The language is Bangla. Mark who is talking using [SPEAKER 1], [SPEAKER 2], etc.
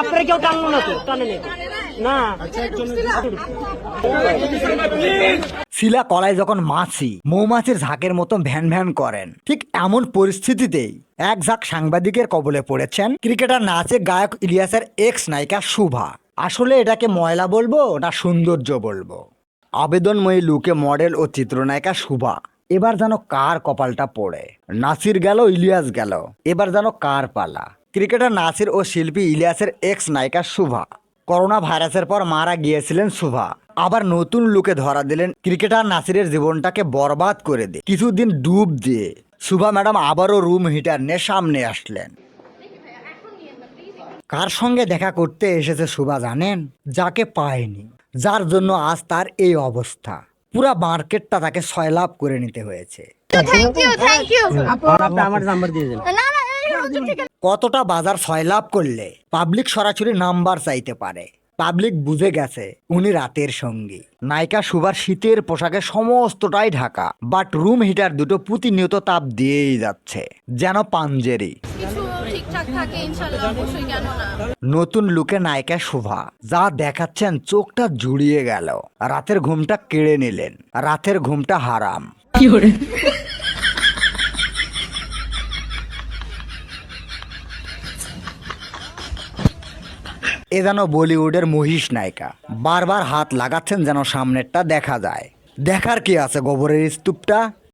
[SPEAKER 1] আপনারা কেউ টানলো না তো টানে নেই না।
[SPEAKER 2] শিলা কলায় যখন মাছি মৌমাছির ঝাঁকের মতো ভ্যান ভ্যান করেন। ঠিক এমন পরিস্থিতিতেই এক ঝাঁক সাংবাদিকের কবলে পড়েছেন ক্রিকেটার নাচে গায়ক ইলিয়াসের এক্স নায়িকা শুভা। আসলে এটাকে ময়লা বলব না সৌন্দর্য বলব? আবেদনময়ী লুকে মডেল ও চিত্রনায়িকা শুভা। এবার যেন কার কপালটা পড়ে? নাসির গেল ইলিয়াস গেল। এবার যেন কার পালা? ক্রিকেটার নাসির ও শিল্পী ইলিয়াসের এক্স নায়িকা শুভা। করোনা ভাইরাসের পর মারা গিয়েছিলেন শুভা। আবার নতুন লুকে ধরা দিলেন ক্রিকেটার নাসিরের জীবনটাকে বরবাদ করে দিয়ে। কিছুদিন ডুব দিয়ে। শুভা ম্যাডাম আবারও রুম হিটার নিয়ে সামনে আসলেন। কার সঙ্গে দেখা করতে এসেছে শুভা জানেন? যাকে পায়নি। যার জন্য আজ তার এই অবস্থা। পুরা মার্কেটটা তাকে সয়লাভ করে নিতে হয়েছে।
[SPEAKER 3] থ্যাংক ইউ থ্যাংক ইউ
[SPEAKER 1] আপনি আমার নাম্বার দিয়ে
[SPEAKER 2] কতটা বাজার সয়লাভ করলে পাবলিক সরাসরি নাম্বার চাইতে পারে? পাবলিক বুঝে গেছে উনি রাতের সঙ্গী। নায়িকা সুভার শীতের পোশাকে সমস্তটাই ঢাকা বাট রুম হিটার দুটো প্রতিনিয়ত তাপ দিয়েই যাচ্ছে যেন পাঞ্জেরি।
[SPEAKER 3] কিছু ঠিকঠাক থাকে ইনশাআল্লাহ অবশ্যই কেন না?
[SPEAKER 2] নতুন লুকে নায়িকা শোভা যা দেখাচ্ছেন চোখটা জুড়িয়ে গেল। রাতের ঘুমটা কেড়ে নিলেন রাতের ঘুমটা হারাম। এ যেন বলিউডের মহিষ নায়িকা। বারবার হাত লাগাচ্ছেন যেন সামনেরটা দেখা যায়। দেখার কি আছে গোবরের স্তূপটা?